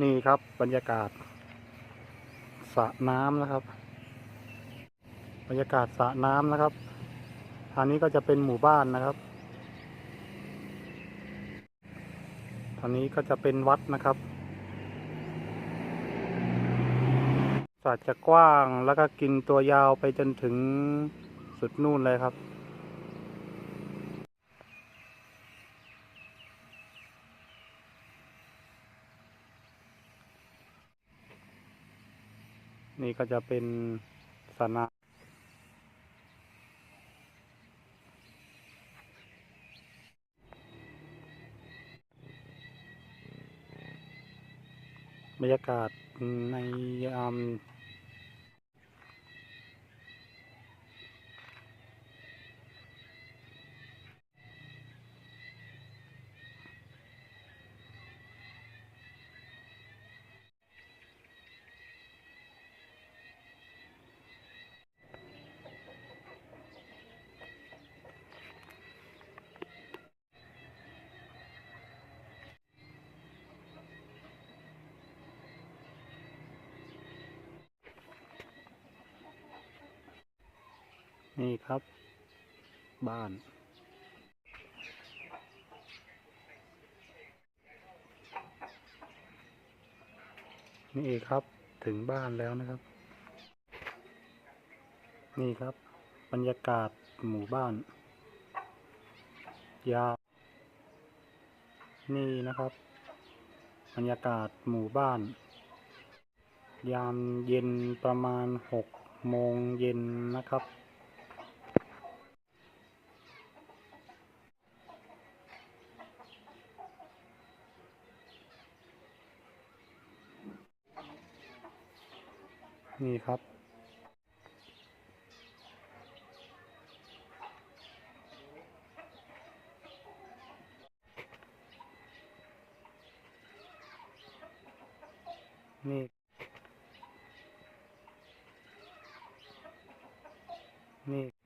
นี่ครับบรรยากาศสระน้ำนะครับ บรรยากาศสระน้ำนะครับทางนี้ก็จะเป็นหมู่บ้านนะครับทางนี้ก็จะเป็นวัดนะครับสระจะกว้างแล้วก็กินตัวยาวไปจนถึงสุดนู่นเลยครับ นี่ก็จะเป็นสนาบรรยากาศในยาม นี่ครับ บ้าน นี่เองครับถึงบ้านแล้วนะครับ นี่ครับ บรรยากาศหมู่บ้าน ยาว นี่นะครับ บรรยากาศหมู่บ้าน ยามเย็นประมาณหกโมงเย็นนะครับ นี่ครับ นี่นี่